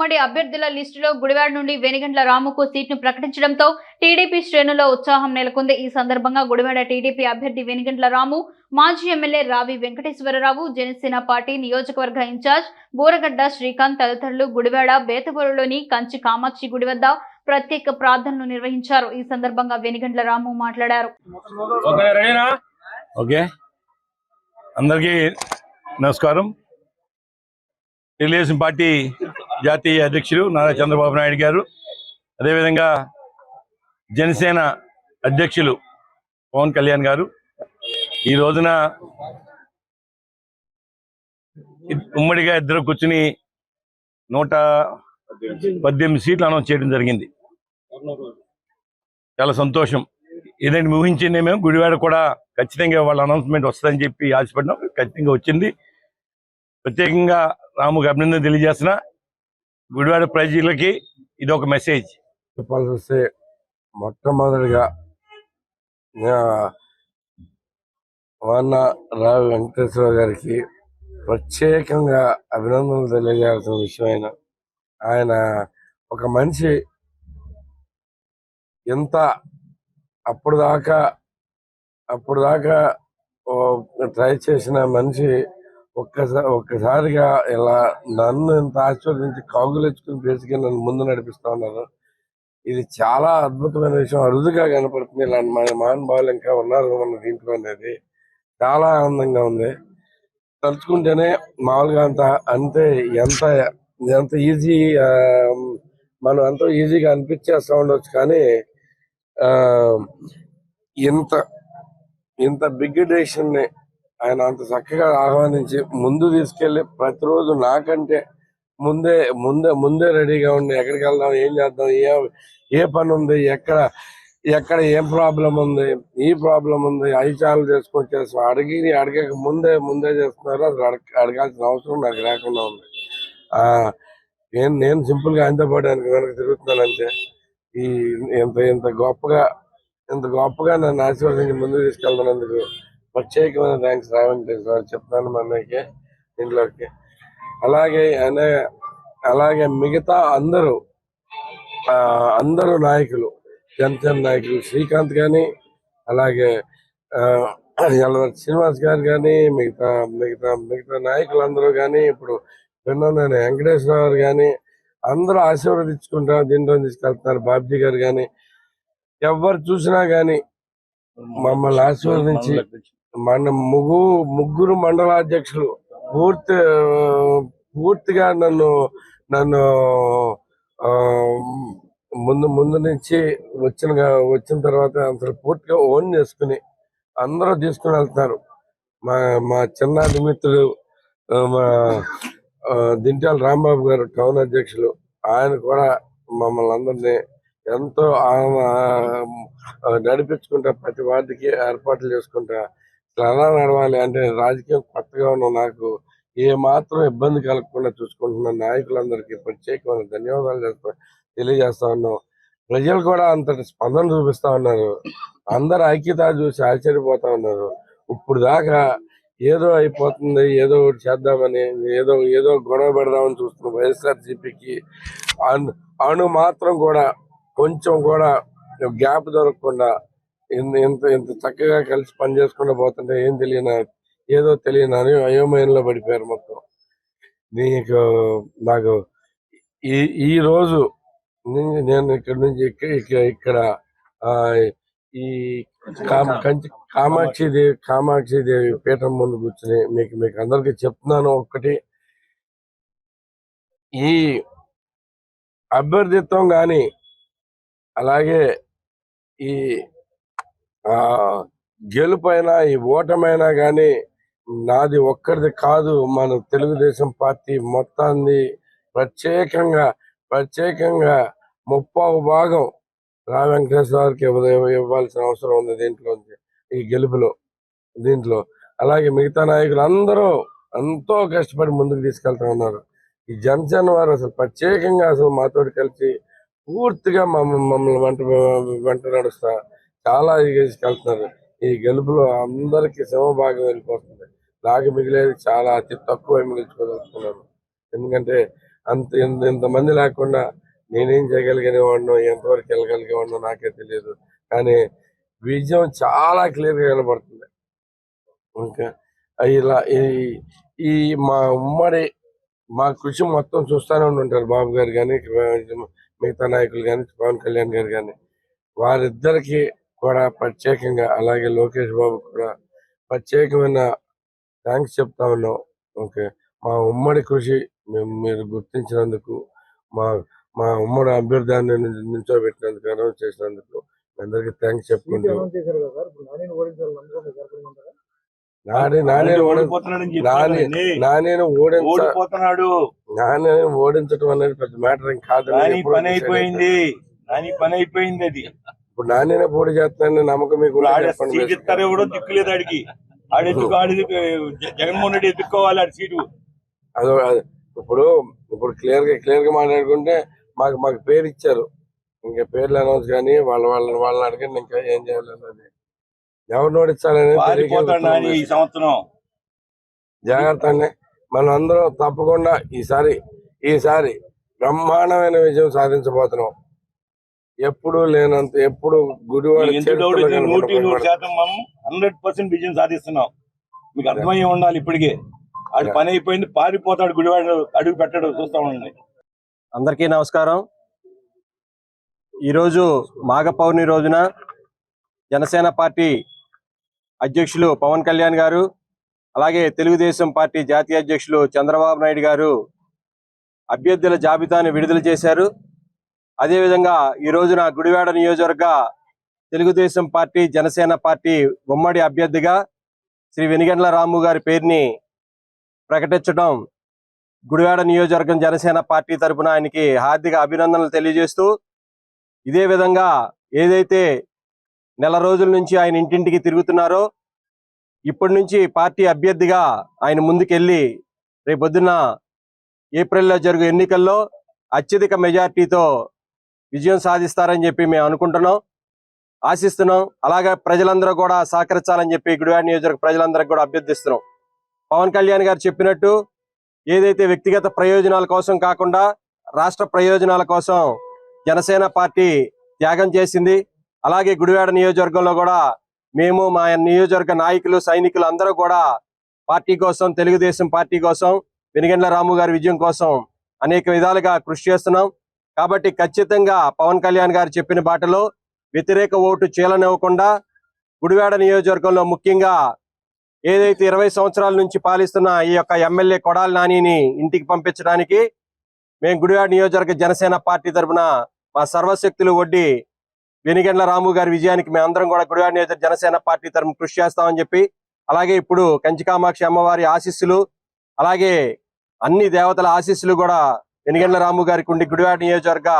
ఉమ్మడి అభ్యర్థుల లిస్టులో గుడివాడ నుండి వెనిగండ్ల రాముకు సీట్ను ప్రకటించడంతో టీడీపీ శ్రేణుల్లో ఉత్సాహం నెలకొంది. ఈ సందర్భంగా గుడివాడ టీడీపీ అభ్యర్థి వెనిగండ్ల రాము మాజీ ఎమ్మెల్యే రావి వెంకటేశ్వరరావు జనసేన పార్టీ నియోజకవర్గ ఇన్ఛార్జ్ బూరగడ్డ శ్రీకాంత్ తదితరులు గుడివాడ బేతబూరులోని కంచి కామాక్షి గుడి వద్ద ప్రత్యేక ప్రార్థనలు నిర్వహించారు. ఈ సందర్భంగా వెనిగండ్ల రాము మాట్లాడారు. అందరికీ నమస్కారం. తెలుగుదేశం పార్టీ జాతీయ అధ్యక్షులు నారా చంద్రబాబు నాయుడు గారు అదేవిధంగా జనసేన అధ్యక్షులు పవన్ కళ్యాణ్ గారు. ఈ రోజున ఉమ్మడిగా ఇద్దరు కూర్చుని నూట పద్దెనిమిది సీట్లు అనౌన్స్ చేయడం జరిగింది. చాలా సంతోషం. ఏదంటే ఊహించింది మేము గుడివాడ కూడా ఖచ్చితంగా వాళ్ళ అనౌన్స్మెంట్ వస్తుందని చెప్పి ఆశపడినాం ఖచ్చితంగా వచ్చింది. ప్రత్యేకంగా రాముకి అభినందన తెలియజేస్తున్నా. గుడివాడ ప్రజలకి ఇది ఒక మెసేజ్. చెప్పాల్సి వస్తే మొట్టమొదటిగా ఆ, వాన రావు వెంకటేశ్వర గారికి ప్రత్యేకంగా అభినందనలు తెలియజేయాల్సిన విషయమైన ఆయన ఒక మనిషి ఎంత అప్పుడు దాకా అప్పుడు దాకా ట్రై చేసిన మనిషి ఒక్కసారి ఒక్కసారిగా ఇలా నన్ను ఇంత ఆశీర్వదించి కాగులెచ్చుకుని బేసిక్గా నన్ను ముందు నడిపిస్తా ఉన్నారు. ఇది చాలా అద్భుతమైన విషయం. అరుదుగా కనపడుతుంది. ఇలాంటి మన మహానుభావులు ఇంకా ఉన్నారు మన దీంట్లో అనేది. చాలా ఆనందంగా ఉంది. తలుచుకుంటేనే మామూలుగా అంత అంతే ఎంత ఎంత ఈజీ మనం ఎంతో ఈజీగా అనిపించేస్తూ ఉండొచ్చు కానీ ఆ, ఇంత ఇంత బిగ్ డెసిషన్ని ఆయన అంత చక్కగా ఆహ్వానించి ముందు తీసుకెళ్ళి ప్రతిరోజు నాకంటే ముందే ముందే ముందే రెడీగా ఉండి ఎక్కడికి వెళ్దాం ఏం చేద్దాం ఏ ఏ పని ఉంది ఎక్కడ ఎక్కడ ఏం ప్రాబ్లం ఉంది ఈ ప్రాబ్లం ఉంది అవి చాలు చేసుకొని చేస్తాం అడిగి అడిగక ముందే ముందే చేస్తున్నారు. అసలు అడగ అడగాల్సిన అవసరం నాకు లేకుండా ఉంది. ఆ నేను నేను సింపుల్గా ఆయనతో పాటు ఆయనకి వెనక తిరుగుతున్నాను ఈ ఇంత ఇంత గొప్పగా ఇంత గొప్పగా నన్ను ఆశీర్వదించి ముందుకు తీసుకెళ్తున్నందుకు ప్రత్యేకమైన థ్యాంక్స్ రావంటేశ్వర చెప్తాను మా దీంట్లోకి అలాగే అనే అలాగే మిగతా అందరూ ఆ, అందరూ నాయకులు జనసేన నాయకులు శ్రీకాంత్ కానీ అలాగే ఆ, శ్రీనివాస్ గారు కానీ మిగతా మిగతా మిగతా నాయకులందరూ కానీ ఇప్పుడు విన్నాను వెంకటేశ్వర గారు కానీ అందరూ ఆశీర్వదించుకుంటారు దీంట్లో తీసుకెళ్తున్నారు. బాబ్జీ గారు కానీ ఎవరు చూసినా కానీ మమ్మల్ని ఆశీర్వదించి మన ముగ్గు ముగ్గురు మండలాధ్యక్షులు పూర్తి పూర్తిగా నన్ను నన్ను ఆ, ముందు ముందు నుంచి వచ్చిన వచ్చిన తర్వాత అసలు పూర్తిగా ఓన్ చేసుకుని అందరూ తీసుకుని వెళ్తున్నారు. మా మా చిన్న మిత్రుడు మా దింటాల రాంబాబు గారు టౌన్ అధ్యక్షులు ఆయన కూడా మమ్మల్ని అందరినీ ఎంతో నడిపించుకుంటా ప్రతి వార్డుకి ఏర్పాట్లు చేసుకుంటా అసలు ఎలా నడవాలి అంటే రాజకీయం కొత్తగా ఉన్న నాకు ఏ మాత్రం ఇబ్బంది కలగకుండా చూసుకుంటున్న నాయకులందరికీ ప్రత్యేకమైన ధన్యవాదాలు చేస్తా తెలియజేస్తా ఉన్నాం. ప్రజలు కూడా అంతటి స్పందన చూపిస్తా ఉన్నారు. అందరు ఐక్యత చూసి ఆశ్చర్యపోతా ఉన్నారు. ఇప్పుడు దాకా ఏదో అయిపోతుంది ఏదో ఒకటి చేద్దామని ఏదో ఏదో గొడవ పెడదామని చూస్తున్న వైఎస్ఆర్సీపీకి అను అణు మాత్రం కూడా కొంచెం కూడా గ్యాప్ దొరకకుండా ఇంత ఇంత చక్కగా కలిసి పని చేసుకుంటూ పోతుంటే ఏం తెలియని ఏదో తెలియని అని అయోమయంలో పడిపోయారు మొత్తం. నీకు నాకు ఈ ఈ రోజు నేను ఇక్కడ నుంచి ఇక్కడ ఆ, ఈ కంచి కామాక్షి దేవి కామాక్షి దేవి పీఠం ముందు కూర్చుని మీకు మీకు అందరికీ చెప్తున్నాను ఒక్కటి. ఈ అభ్యర్థిత్వం కానీ అలాగే ఈ గెలుపైనా ఈ ఓటమైనా కానీ నాది ఒక్కరిది కాదు. మన తెలుగుదేశం పార్టీ మొత్తాన్ని ప్రత్యేకంగా ప్రత్యేకంగా ముప్పావు భాగం రా వెంకటేశ్వరకి ఇవ్వాల్సిన అవసరం ఉంది దీంట్లో ఈ గెలుపులో దీంట్లో. అలాగే మిగతా నాయకులు అందరూ ఎంతో కష్టపడి ముందుకు తీసుకెళ్తా ఉన్నారు. ఈ జనసేన వారు అసలు ప్రత్యేకంగా అసలు మాతోటి కలిసి పూర్తిగా మమ్మల్ని మమ్మల్ని వెంట వెంట నడుస్తా చాలా ఇదిగా తీసుకెళ్తున్నారు ఈ గెలుపులో అందరికీ సమభాగం వెళ్ళిపోతుంది నాకు మిగిలేది చాలా అతి తక్కువ మిగిల్చుకోదలుచుకున్నాను ఎందుకంటే అంత ఇంత- ఇంతమంది లేకుండా నేనేం చేయగలిగిన వాడినో ఎంతవరకు వెళ్ళగలిగే వాడినో నాకే తెలియదు. కానీ విజయం చాలా క్లియర్గా కనబడుతుంది. ఇంకా ఇలా ఈ ఈ మా ఉమ్మడి మా కృషి మొత్తం చూస్తూనే ఉంటారు బాబు గారు కానీ మిగతా నాయకులు కానీ పవన్ కళ్యాణ్ గారు కానీ వారిద్దరికి కూడా ప్రత్యేకంగా అలాగే లోకేష్ బాబు కూడా ప్రత్యేకమైన థ్యాంక్స్ చెప్తా ఉన్నాం. ఓకే. మా ఉమ్మడి కృషి మేము మీరు గుర్తించినందుకు మా మా ఉమ్మడి అభ్యర్థాన్ని నిల్చోబెట్టినందుకు అనౌన్స్ చేసినందుకు అందరికీ థ్యాంక్స్ చెప్పుకుంటూ నాని ఓడించాలని నమ్మకం మీకు ఏర్పడింది అంటారా? నాని నాని ఓడి ఓడిపోతున్నాడని నాని చెప్తున్నానండి. నాని ఓడించ ఓడిపోతున్నాడు. నాని ఓడించడం అనేది పెద్ద మ్యాటర్ ఏం కాదు. పని అయిపోయింది. నాని పని అయిపోయింది అది. ఇప్పుడు నానినే పోటీ చేస్తానని నమ్మకం మీకు సీట్ ఇస్తారో కూడా దిక్కులేదు ఆడికి. ఆడెత్తుకు ఆడి జగన్మోహన్ రెడ్డి ఆడి సీటు? అదో ఇప్పుడు ఇప్పుడు క్లియర్గా క్లియర్గా మాట్లాడుకుంటే మాకు మాకు పేరు ఇచ్చారు. ఇంకా పేర్లు అనౌన్స్ కానీ వాళ్ళ వాళ్ళని వాళ్ళని అడగండి ఇంకా ఏం చేయాలన్నది ఎవరు ఈ తెలియక సంవత్సరం జాగ్రత్త అండి మనం అందరం తప్పకుండా ఈసారి ఈసారి బ్రహ్మాండమైన విజయం సాధించబోతున్నాం. ఎప్పుడు లేనంత ఎప్పుడు గుడివాడ నూటి నూరు శాతం మనం హండ్రెడ్ పర్సెంట్ విజయం సాధిస్తున్నాం. మీకు అర్థమయ్యే ఉండాలి ఇప్పటికే. ఆడి పని అయిపోయింది పారిపోతాడు గుడివాడు అడుగు పెట్టాడు చూస్తా ఉండండి. అందరికీ నమస్కారం. ఈరోజు మాఘ పౌర్ణమి రోజున జనసేన పార్టీ అధ్యక్షులు పవన్ కళ్యాణ్ గారు అలాగే తెలుగుదేశం పార్టీ జాతీయ అధ్యక్షులు చంద్రబాబు నాయుడు గారు అభ్యర్థుల జాబితాను విడుదల చేశారు. అదేవిధంగా ఈ రోజున గుడివాడ నియోజకవర్గ తెలుగుదేశం పార్టీ జనసేన పార్టీ ఉమ్మడి అభ్యర్థిగా శ్రీ వెనిగండ్ల రాము గారి పేరుని ప్రకటించడం గుడివాడ నియోజకవర్గం జనసేన పార్టీ తరపున ఆయనకి హార్దిక అభినందనలు తెలియజేస్తూ ఇదే విధంగా ఏదైతే నెల రోజుల నుంచి ఆయన ఇంటింటికి తిరుగుతున్నారో ఇప్పటి నుంచి పార్టీ అభ్యర్థిగా ఆయన ముందుకెళ్ళి రేపొద్దున ఏప్రిల్లో జరుగు ఎన్నికల్లో అత్యధిక మెజార్టీతో విజయం సాధిస్తారని చెప్పి మేము అనుకుంటున్నాం ఆశిస్తున్నాం. అలాగే ప్రజలందరూ కూడా సహకరించాలని చెప్పి గుడివాడ నియోజకవర్గ ప్రజలందరికీ కూడా అభ్యర్థిస్తున్నాం. పవన్ కళ్యాణ్ గారు చెప్పినట్టు ఏదైతే వ్యక్తిగత ప్రయోజనాల కోసం కాకుండా రాష్ట్ర ప్రయోజనాల కోసం జనసేన పార్టీ త్యాగం చేసింది అలాగే గుడివాడ నియోజకవర్గంలో కూడా మేము మా నియోజకవర్గ నాయకులు సైనికులు అందరూ కూడా పార్టీ కోసం తెలుగుదేశం పార్టీ కోసం వెనుగండ్ల రాము గారి విజయం కోసం అనేక విధాలుగా కృషి చేస్తున్నాం. కాబట్టి ఖచ్చితంగా పవన్ కళ్యాణ్ గారు చెప్పిన బాటలో వ్యతిరేక ఓటు చీలనివ్వకుండా గుడివాడ నియోజకవర్గంలో ముఖ్యంగా ఏదైతే ఇరవై సంవత్సరాల నుంచి పాలిస్తున్న ఈ యొక్క ఎమ్మెల్యే కొడాలి నానిని ఇంటికి పంపించడానికి మేము గుడివాడ నియోజకవర్గ జనసేన పార్టీ తరఫున మా సర్వశక్తులు వడ్డీ వెనిగండ్ల రాము గారి విజయానికి మేము అందరం కూడా గుడివాడ నియోజకవర్గ జనసేన పార్టీ తరఫున కృషి చేస్తామని చెప్పి అలాగే ఇప్పుడు కంచికామాక్షి అమ్మవారి ఆశీస్సులు అలాగే అన్ని దేవతల ఆశీస్సులు కూడా ఎనిగండ్ల రాము గారికి ఉండి గుడివాడ నియోజకవర్గ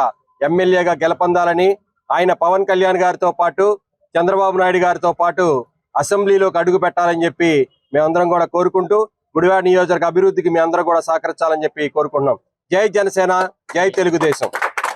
ఎమ్మెల్యేగా గెలపొందాలని ఆయన పవన్ కళ్యాణ్ గారితో పాటు చంద్రబాబు నాయుడు గారితో పాటు అసెంబ్లీలోకి అడుగు పెట్టాలని చెప్పి మేమందరం కూడా కోరుకుంటూ గుడివాడ నియోజకవర్గ అభివృద్ధికి మీ అందరం కూడా సహకరించాలని చెప్పి కోరుకుంటున్నాం. జై జనసేన జై తెలుగుదేశం.